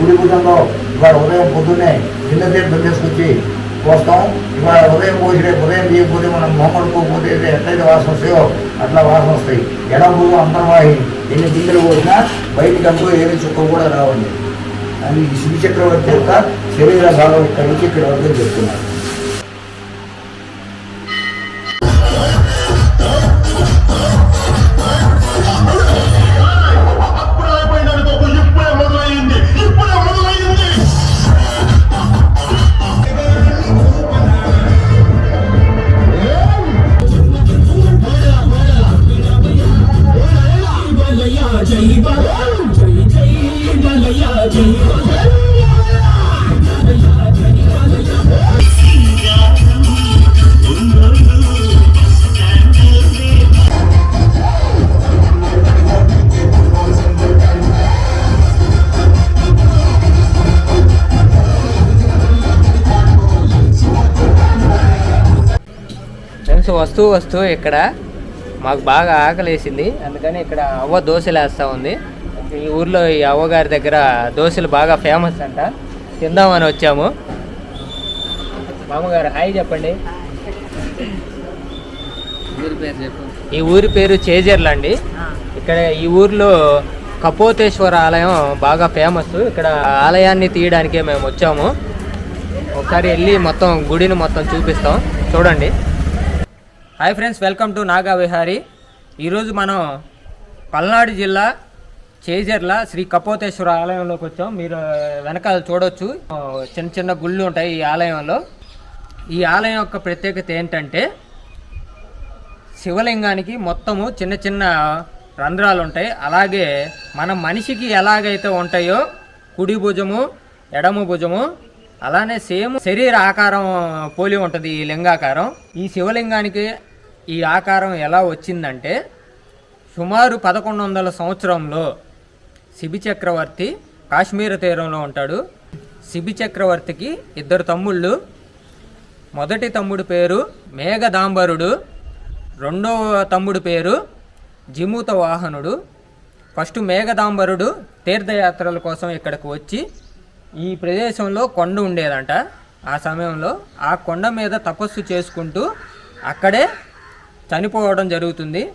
గుడి భుజంలో ఇవాళ ఉదయం పొద్దున్నే గిన్నె తీర్థం తీసుకొచ్చి పోస్తాం ఇవాళ ఉదయం పోసిడే ఉదయం చేయకపోతే మనం మొమ్మడుకోకపోతే ఎట్లయితే వాసన వస్తాయో అట్లా వాసన వస్తాయి. ఎడము అంతర్వాహి ఎన్ని గిన్నెలు పోసినా బయటికి అంటూ ఏమి చుక్క కూడా రావండి. అని ఈ శివ చక్రవర్తి యొక్క శరీర భాగం ఇక్కడి నుంచి ఇక్కడ వరకు చెప్తున్నారు. వస్తూ వస్తూ ఇక్కడ మాకు బాగా ఆకలేసింది. అందుకని ఇక్కడ అవ్వ దోశలు వేస్తూ ఉంది. ఈ ఊర్లో ఈ అవ్వగారి దగ్గర దోశలు బాగా ఫేమస్ అంట. తిందామని వచ్చాము. మామగారు హాయ్ చెప్పండి. ఊరి పేరు ఈ ఊరి పేరు చేజర్ల అండి ఇక్కడ ఈ ఊర్లో కపోతేశ్వర ఆలయం బాగా ఫేమస్ ఇక్కడ ఆలయాన్ని తీయడానికే మేము వచ్చాము. ఒకసారి వెళ్ళి మొత్తం గుడిని మొత్తం చూపిస్తాం. చూడండి. Hi friends welcome to Naga Vihari. ఈరోజు మనం పల్నాడు జిల్లా చేజర్ల శ్రీ కపోతేశ్వర ఆలయంలోకి వచ్చాం. మీరు వెనకాల చూడొచ్చు. చిన్న చిన్న గుళ్ళు ఉంటాయి ఈ ఆలయంలో. ఈ ఆలయం యొక్క ప్రత్యేకత ఏంటంటే శివలింగానికి మొత్తము చిన్న చిన్న రంధ్రాలు ఉంటాయి. అలాగే మన మనిషికి ఎలాగైతే ఉంటాయో కుడి భుజము ఎడమ భుజము అలానే సేమ్ శరీర ఆకారం పోలి ఉంటుంది ఈ లింగాకారం. ఈ శివలింగానికి ఈ ఆకారం ఎలా వచ్చిందంటే సుమారు పదకొండు వందల సంవత్సరంలో శిబి చక్రవర్తి కాశ్మీర తీరంలో ఉంటాడు. శిబి చక్రవర్తికి ఇద్దరు తమ్ముళ్ళు. మొదటి తమ్ముడు పేరు మేఘదాంబరుడు. రెండవ తమ్ముడు పేరు జిమూత వాహనుడు. ఫస్ట్ మేఘదాంబరుడు తీర్థయాత్రల కోసం ఇక్కడికి వచ్చి ఈ ప్రదేశంలో కొండ ఉండేదంట. ఆ సమయంలో ఆ కొండ మీద తపస్సు చేసుకుంటూ అక్కడే చనిపోవడం జరుగుతుంది.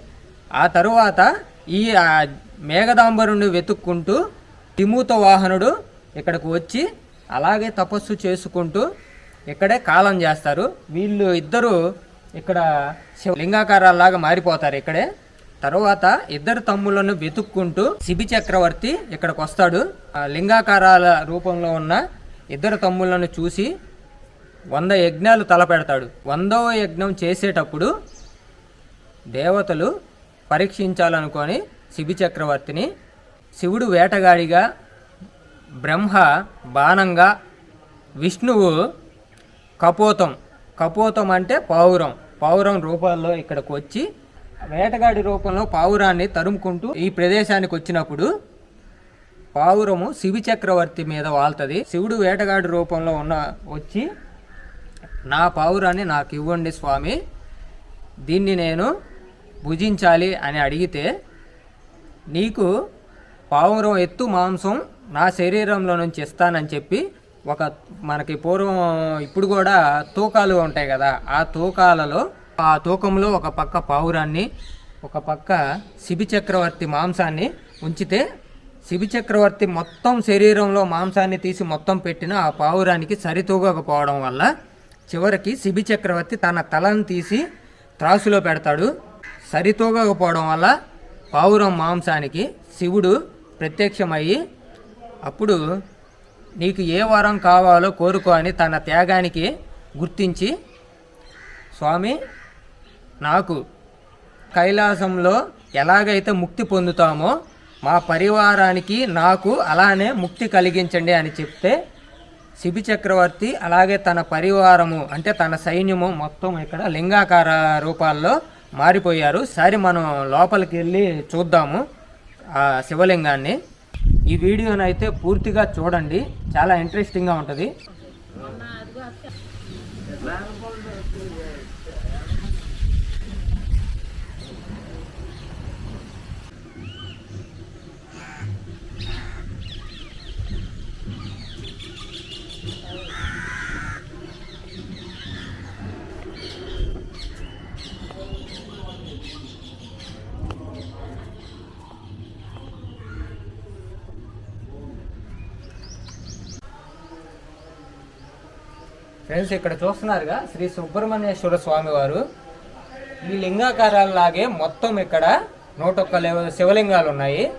ఆ తరువాత ఈ మేఘదాంబరుని వెతుక్కుంటూ తిమూత వాహనుడు ఇక్కడికి వచ్చి అలాగే తపస్సు చేసుకుంటూ ఇక్కడే కాలం చేస్తారు. వీళ్ళు ఇద్దరు ఇక్కడ శివ- లింగాకారాల్లాగా మారిపోతారు ఇక్కడే. తర్వాత ఇద్దరు తమ్ములను వెతుక్కుంటూ శిబి చక్రవర్తి ఇక్కడికి వస్తాడు. ఆ లింగాకారాల రూపంలో ఉన్న ఇద్దరు తమ్ములను చూసి వంద యజ్ఞాలు తలపెడతాడు. వందవ యజ్ఞం చేసేటప్పుడు దేవతలు పరీక్షించాలనుకొని శిబి చక్రవర్తిని శివుడు వేటగాడిగా బ్రహ్మ బాణంగా విష్ణువు కపోతం. కపోతం అంటే పావురం. పావురం రూపాల్లో ఇక్కడికి వచ్చి వేటగాడి రూపంలో పావురాన్ని తరుముకుంటూ ఈ ప్రదేశానికి వచ్చినప్పుడు పావురము శివి చక్రవర్తి మీద వాళ్తుంది. శివుడు వేటగాడి రూపంలో ఉన్న వచ్చి నా పావురాన్ని నాకు ఇవ్వండి స్వామి దీన్ని నేను భుజించాలి అని అడిగితే నీకు పావురం ఎత్తు మాంసం నా శరీరంలో నుంచి ఇస్తానని చెప్పి ఒక మనకి పూర్వం ఇప్పుడు కూడా తూకాలు ఉంటాయి కదా ఆ తూకాలలో ఆ తూకంలో ఒక పక్క పావురాన్ని ఒక పక్క శిబి చక్రవర్తి మాంసాన్ని ఉంచితే శిబి చక్రవర్తి మొత్తం శరీరంలో మాంసాన్ని తీసి మొత్తం పెట్టిన ఆ పావురానికి సరితూగకపోవడం వల్ల చివరికి శిబి చక్రవర్తి తన తలను తీసి త్రాసులో పెడతాడు. సరితూగకపోవడం వల్ల పావురం మాంసానికి శివుడు ప్రత్యక్షమయ్యి అప్పుడు నీకు ఏ వరం కావాలో కోరుకో అని తన త్యాగానికి గుర్తించి స్వామి నాకు కైలాసంలో ఎలాగైతే ముక్తి పొందుతామో మా పరివారానికి నాకు అలానే ముక్తి కలిగించండి అని చెప్తే శిబి చక్రవర్తి అలాగే తన పరివారము అంటే తన సైన్యము మొత్తం ఇక్కడ లింగాకార రూపాల్లో మారిపోయారు. సరే మనం లోపలికి వెళ్ళి చూద్దాము ఆ శివలింగాన్ని. ఈ వీడియోనైతే పూర్తిగా చూడండి. చాలా ఇంట్రెస్టింగ్గా ఉంటుంది. ఫ్రెండ్స్ ఇక్కడ చూస్తున్నారుగా శ్రీ సుబ్రహ్మణ్యేశ్వర స్వామి వారు ఈ లింగాకారాలలాగే మొత్తం ఇక్కడ నూట ఒక్క లేవ- శివలింగాలు ఉన్నాయి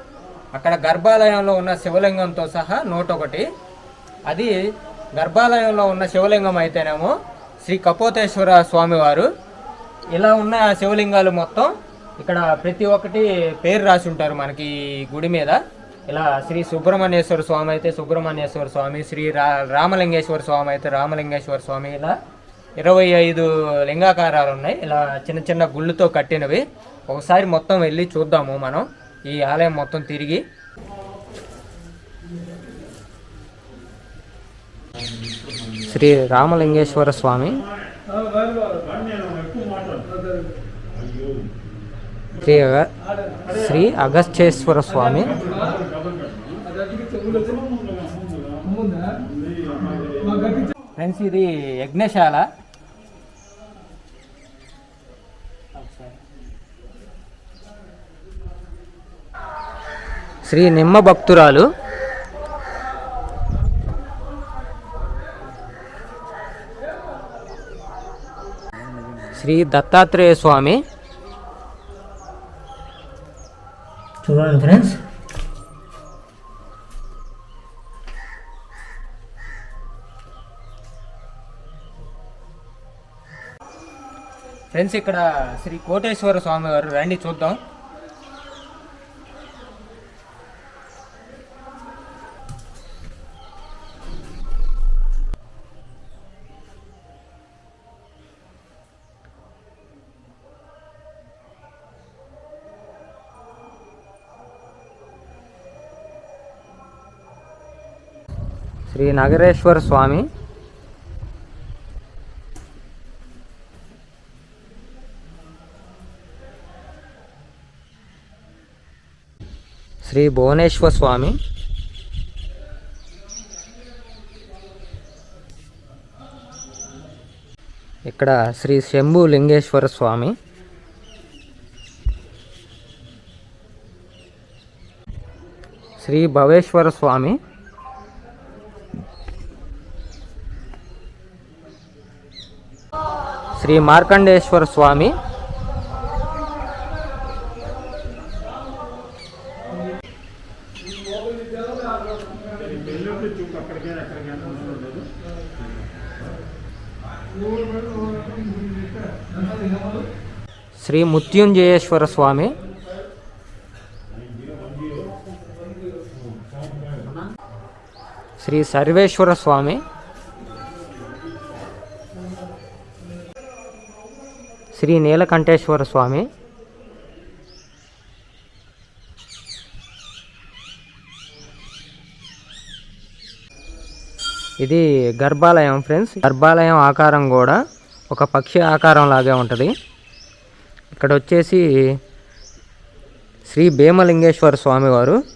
అక్కడ గర్భాలయంలో ఉన్న శివలింగంతో సహా నూటొకటి. అది గర్భాలయంలో ఉన్న శివలింగం అయితేనేమో శ్రీ కపోతేశ్వర స్వామివారు. ఇలా ఉన్న శివలింగాలు మొత్తం ఇక్కడ ప్రతి ఒక్కటి పేరు రాసి ఉంటారు మనకి గుడి మీద. ఇలా శ్రీ సుబ్రహ్మణ్యేశ్వర స్వామి అయితే సుబ్రహ్మణ్యేశ్వర స్వామి శ్రీ రా రామలింగేశ్వర స్వామి అయితే రామలింగేశ్వర స్వామి ఇలా ఇరవై ఐదు లింగాకారాలు ఉన్నాయి. ఇలా చిన్న చిన్న గుళ్ళుతో కట్టినవి. ఒకసారి మొత్తం వెళ్ళి చూద్దాము మనం. ఈ ఆలయం మొత్తం తిరిగి. శ్రీ రామలింగేశ్వర స్వామి. శ్రీ అగ- శ్రీ అగస్త్యేశ్వర స్వామి. ఫ్రెండ్స్ ఇది యజ్ఞశాల. శ్రీ నిమ్మ భక్తురాలు. శ్రీ దత్తాత్రేయ స్వామి. చూడండి ఫ్రెండ్స్. ఫ్రెండ్స్ ఇక్కడ శ్రీ కోటేశ్వర స్వామి గారు రండి చూద్దాం. శ్రీ నగరేశ్వర స్వామి. శ్రీ భువనేశ్వర స్వామి. ఇక్కడ శ్రీ శంభు లింగేశ్వర స్వామి. శ్రీ భవేశ్వర స్వామి. శ్రీ మార్కండేశ్వర స్వామి. శ్రీ ముత్యుంజయేశ్వర స్వామి. శ్రీ సర్వేశ్వర స్వామి. శ్రీ నీలకంఠేశ్వర స్వామి. ఇది గర్భాలయం ఫ్రెండ్స్. గర్భాలయం ఆకారం కూడా ఒక పక్షి ఆకారం లాగే ఉంటుంది. ఇక్కడ వచ్చేసి శ్రీ భీమలింగేశ్వర స్వామివారు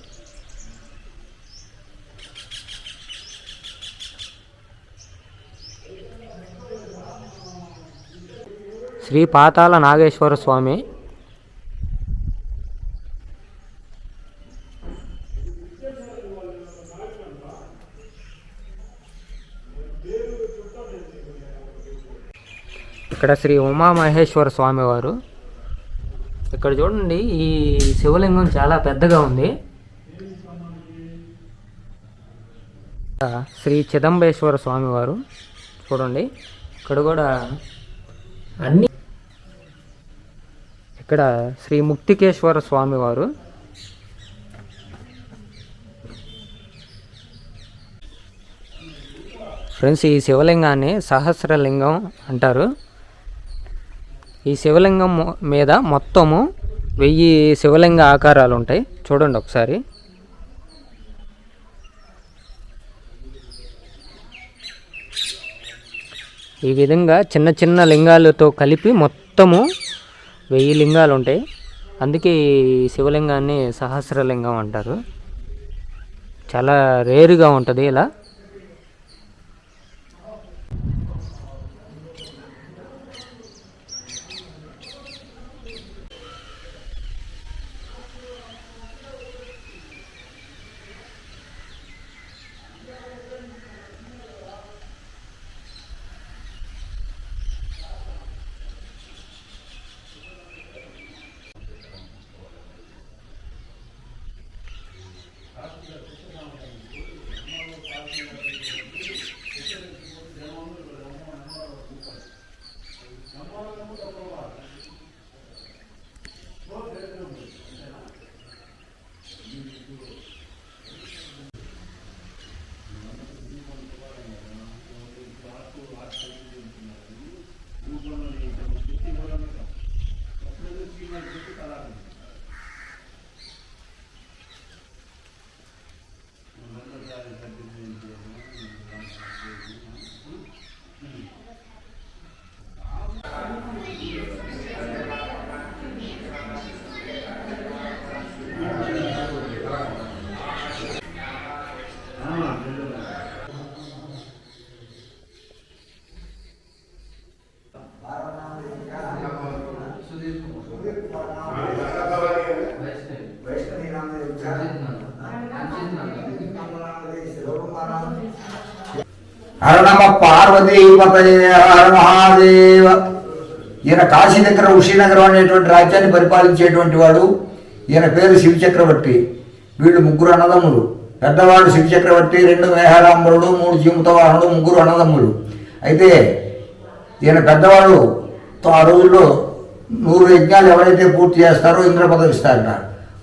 శ్రీ పాతాల నాగేశ్వర స్వామి. ఇక్కడ శ్రీ ఉమామహేశ్వర స్వామి వారు. ఇక్కడ చూడండి ఈ శివలింగం చాలా పెద్దగా ఉంది. శ్రీ చిదంబేశ్వర స్వామి వారు చూడండి ఇక్కడ కూడా అన్ని ఇక్కడ శ్రీ ముక్తికేశ్వర స్వామివారు ఫ్రెండ్స్ ఈ శివలింగాన్ని సహస్రలింగం అంటారు. ఈ శివలింగం మీద మొత్తము వెయ్యి శివలింగ ఆకారాలు ఉంటాయి. చూడండి ఒకసారి. ఈ విధంగా చిన్న చిన్న లింగాలతో కలిపి మొత్తము వెయ్యి లింగాలు ఉంటాయి. అందుకే ఈ శివలింగాన్ని సహస్రలింగం అంటారు. చాలా రేరుగా ఉంటుంది ఇలా. హర నమ పార్వతీ హర మహాదేవ. ఈయన కాశీ దగ్గర ఉషీనగరం అనేటువంటి రాజ్యాన్ని పరిపాలించేటువంటి వాడు. ఈయన పేరు శివ చక్రవర్తి వీళ్ళు ముగ్గురు అన్నదమ్ములు. పెద్దవాడు శివ చక్రవర్తి రెండు మేఘారాంబరుడు మూడు జీవితవాహనుడు ముగ్గురు అన్నదమ్ములు. అయితే ఈయన పెద్దవాడు ఆ రోజుల్లో నూరు యజ్ఞాలు ఎవరైతే పూర్తి చేస్తారో ఇంద్ర పదవిస్తారట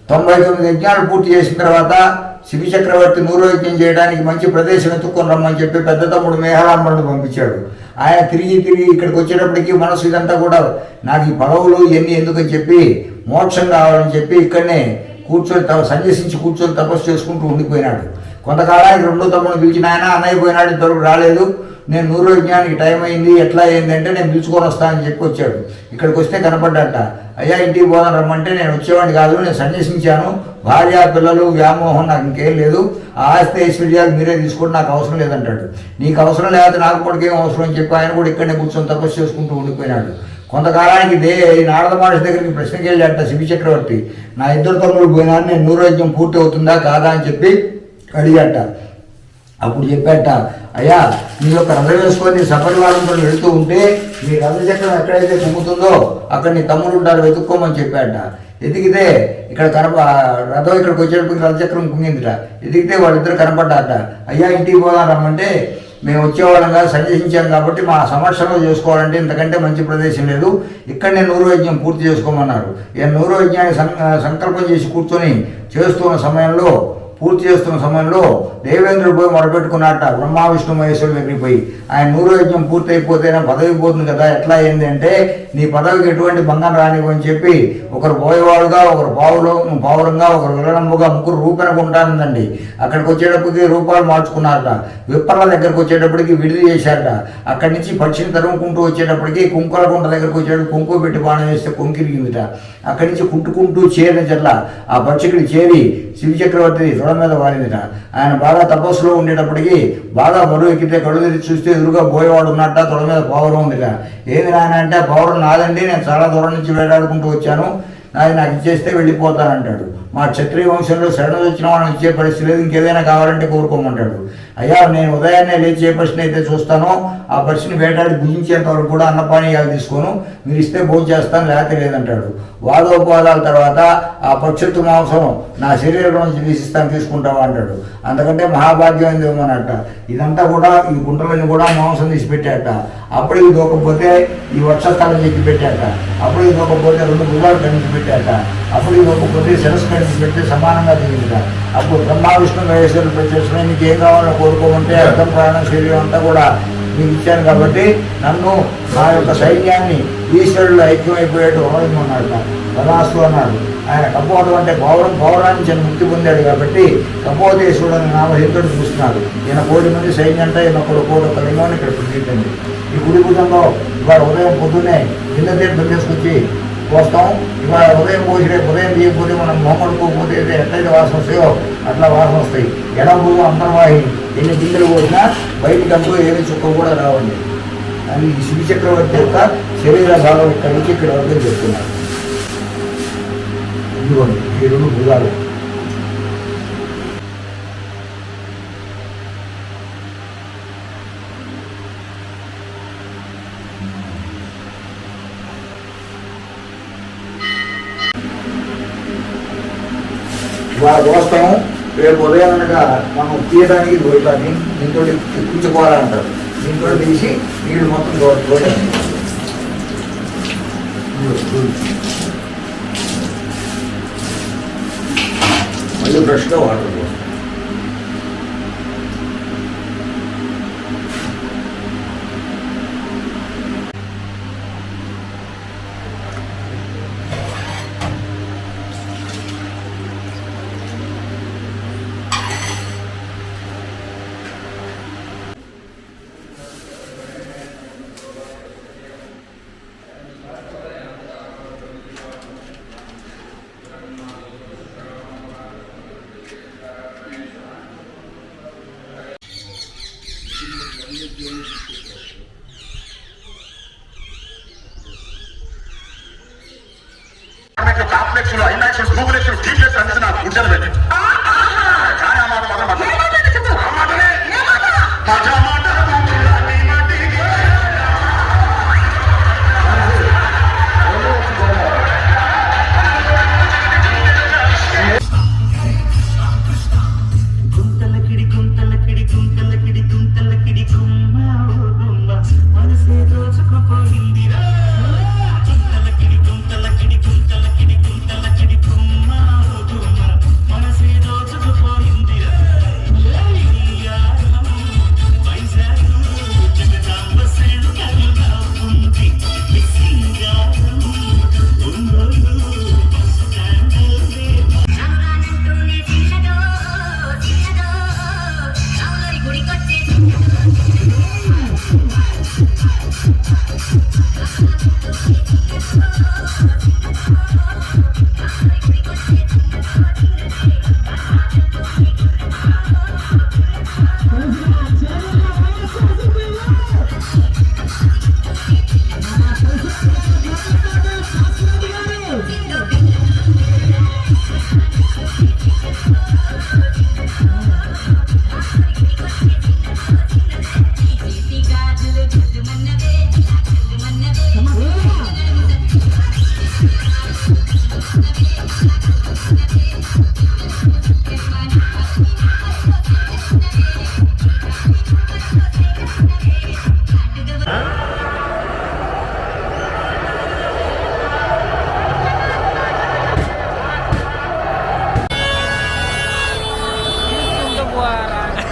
తొంభై తొమ్మిది యజ్ఞాలు పూర్తి చేసిన తర్వాత శివి చక్రవర్తి నూరు చేయడానికి మంచి ప్రదేశం ఎత్తుకొని రమ్మని చెప్పి పెద్ద తమ్ముడు మేఘారాంబరుడు పంపించాడు. ఆయన తిరిగి తిరిగి ఇక్కడికి వచ్చేటప్పటికి మనసు ఇదంతా కూడా నాకు ఈ పదవులు ఇవన్నీ ఎందుకని చెప్పి మోక్షం కావాలని చెప్పి ఇక్కడనే కూర్చొని త- సన్యసించి కూర్చొని తపస్సు చేసుకుంటూ ఉండిపోయినాడు. కొంతకాలానికి రెండో తమ్ముడు పిలిచిన ఆయన అన్నయ్య పోయినాడు ఇంతవరకు రాలేదు. నేను నూరు యజ్ఞానికి టైం అయింది ఎట్లా అయింది అంటే నేను పిలుచుకొని వస్తానని చెప్పి వచ్చాడు. ఇక్కడికి వస్తే కనపడ్డట అయ్యా ఇంటికి పోదాం రమ్మంటే నేను వచ్చేవాడిని కాదు నేను సన్యసించాను భార్య పిల్లలు వ్యామోహం నాకు ఇంకేం లేదు. ఆ ఆస్తి ఐశ్వర్యాలు మీరే తీసుకోండి నాకు అవసరం లేదంటాడు. నీకు అవసరం లేకపోతే నాకు కూడా ఏం అవసరం? అని చెప్పి ఆయన కూడా ఇక్కడనే కూర్చొని తపస్సు చేసుకుంటూ ఉండిపోయినాడు. కొంతకాలానికి దే నారద మహర్షి దగ్గరికి ప్రశ్నకి వెళ్ళాట శిబి చక్రవర్తి నా ఇద్దరు తమ్ముడు పోయినా నేను నూరోగ్యం పూర్తి అవుతుందా కాదా? అని చెప్పి అడిగట అప్పుడు చెప్పాట అయ్యా మీ యొక్క రథ వేసుకొని సపరివారంతో వెళుతూ ఉంటే మీ రథచక్రం ఎక్కడైతే కుంగుతుందో అక్కడ నీ తమ్ముడు ఉంటారు వెతుక్కోమని చెప్పాట. ఎదిగితే ఇక్కడ కనప రథం ఇక్కడికి వచ్చేటప్పుడు రథచక్రం కుంగిందిట. ఎదిగితే వాళ్ళిద్దరు కనపడ్డాట అయ్యా ఇంటికి పోదాం రమ్మంటే మేము వచ్చేవాళ్ళంగా సందేశించాం కాబట్టి మా సమక్షంలో చేసుకోవాలంటే ఇంతకంటే మంచి ప్రదేశం లేదు. ఇక్కడనే నూరు యజ్ఞం పూర్తి చేసుకోమన్నారు. ఈ నూరు యజ్ఞాన్ని సంకల్పం చేసి కూర్చొని చేస్తున్న సమయంలో పూర్తి చేస్తున్న సమయంలో దేవేంద్రుడు పోయి మొరపెట్టుకున్నట్ట బ్రహ్మ విష్ణు మహేశ్వరుల దగ్గరికి పోయి ఆయన నూరు యజ్ఞం పదవి పోతుంది కదా ఎట్లా అయింది అంటే నీ పదవికి ఎటువంటి భంగం రానివ్వని చెప్పి ఒకరు పోయేవాడుగా ఒకరు పావులో పావురంగా ఒకరు విలనంబుగా ముగ్గురు రూపెనకుంటానందండి అక్కడికి వచ్చేటప్పటికి రూపాలు మార్చుకున్నారట. విప్పర్ల దగ్గరకు వచ్చేటప్పటికి విడిది చేశారట. అక్కడి నుంచి పక్షిని తరుముకుంటూ వచ్చేటప్పటికి కుంకులకుంట దగ్గరకు వచ్చేటప్పుడు కుంకు పెట్టి బాణం వేస్తే కొంకిరిగిందిట. అక్కడి నుంచి కుట్టుకుంటూ చేరిన చెట్ల ఆ పక్షికుడి చేరి శివ చక్రవర్తి తొడ మీద వారిందిట ఆయన బాగా తపస్సులో ఉండేటప్పటికీ బాగా బరువు ఎక్కితే కళ్ళు తెరిచి చూస్తే ఎదురుగా పోయేవాడు ఉన్నట్ట తొడ మీద పౌరం ఉందిట. ఏది నాయన అంటే పౌరం నాదండి నేను చాలా దూరం నుంచి వేలాడుకుంటూ వచ్చాను. నాది నాకు ఇచ్చేస్తే వెళ్ళిపోతానంటాడు. మా క్షత్రియ వంశంలో శరణ వచ్చిన వాళ్ళని ఇచ్చే పరిస్థితి లేదు. ఇంకేదైనా కావాలంటే కోరుకోమంటాడు. అయ్యా నేను ఉదయాన్నే లేచి ఏ పర్సన్ అయితే చూస్తానో ఆ పర్సన్ వేటాడి భుజించేంత వరకు కూడా అన్నపానీయాలు తీసుకోను. మీరు ఇస్తే భోజనం చేస్తాను లేకపోతే లేదంటాడు. వాదోపవాదాల తర్వాత ఆ పక్షుత్వ మాంసం నా శరీరం నుంచి తీసిస్తాను తీసుకుంటావా అంటాడు. అంతకంటే మహాభాగ్యం ఏంది ఇదంతా కూడా ఈ గుంటలన్నీ కూడా మాంసం తీసి పెట్టాట అప్పుడు ఇది దూకపోతే ఈ వక్షస్థానం ఎక్కి పెట్టాట. అప్పుడు ఇది దూకపోతే రెండు భుజాలు కనిపి పెట్టాట. అప్పుడు ఇది దూకపోతే శిరస్సు కనిపి పెట్టి సమానంగా దిగిందిట అప్పుడు బ్రహ్మ విష్ణు మహేశ్వరులు ప్రత్యక్షమై నీకు ఏం కావాలో కోరుకోమంటే అర్థం ప్రాణం శరీరం అంతా కూడా మీకు ఇచ్చాను కాబట్టి నన్ను నా యొక్క సైన్యాన్ని ఈశ్వరుడు ఐక్యమైపోయేట్టు వదలమన్నాడు తదాస్తు అన్నాడు. ఆయన కపోతం అంటే గౌరవం గౌరవాన్ని చెంది ముక్తి పొందాడు కాబట్టి కపోతేశ్వరుడు అనే నామహితుడు చూస్తున్నాడు. ఈయన కోటి మంది సైన్యం అంటే ఈయన ఒకడు కోటి ఒక లింగం ఇక్కడ ప్రతిష్ఠింది ఈ గుడి భుజంలో ఇవాళ ఉదయం పొద్దునే కింద తీర్థం తీసుకొచ్చి పోస్తాం. ఇవాళ ఉదయం పోసిడే ఉదయం తీయకపోతే మనం మొహమ్మడుకోకపోతే ఎట్లయితే వాసన వస్తాయో అట్లా వాసన వస్తాయి. ఎడమ అంతర్వాహిని. ఎన్ని గింజలు పోసినా బయటికి అంటూ ఏమి చుక్క కూడా రావండి. అని శివ చక్రవర్తి యొక్క శరీర భాగం ఇక్కడి నుంచి ఇక్కడ వరకు చెప్తున్నారు. ఇదిగోండి ఈ రెండు భుజాలు. ఇవాళ కోస్తాం రేపు ఉదయం అనగా మనం తీయడానికి పోయితాన్ని దీంతో ఎక్కించుకోవాలంటారు దీంతో తీసి నీళ్ళు మొత్తం తోడుకోవాలి మళ్ళీ బ్రష్లో వాటర్ పోస్తాం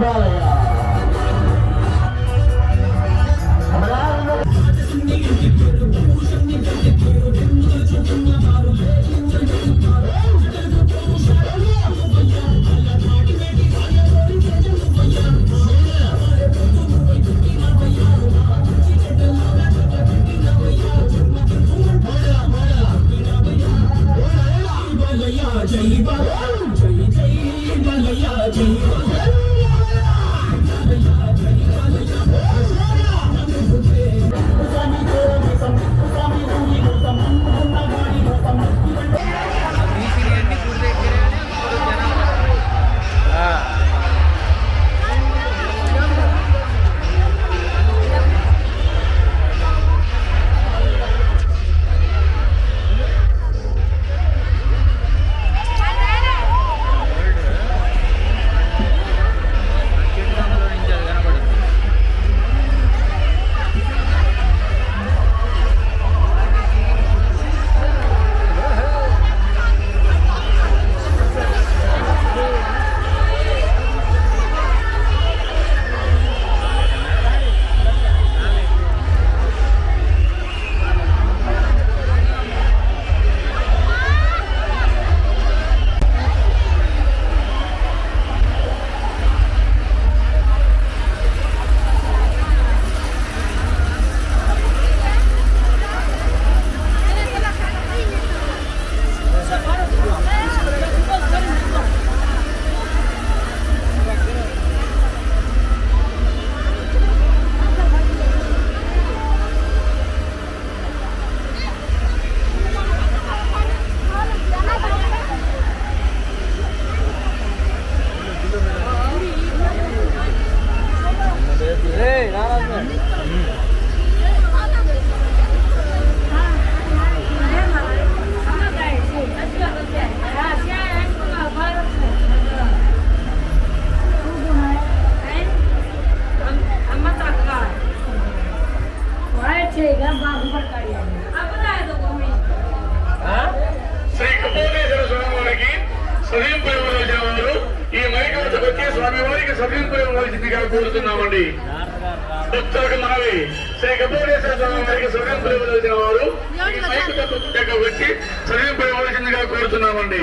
umbrella. కోరుతున్నామండి శ్రీ వారు వచ్చి కోరుతున్నామండి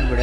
ఇప్పుడు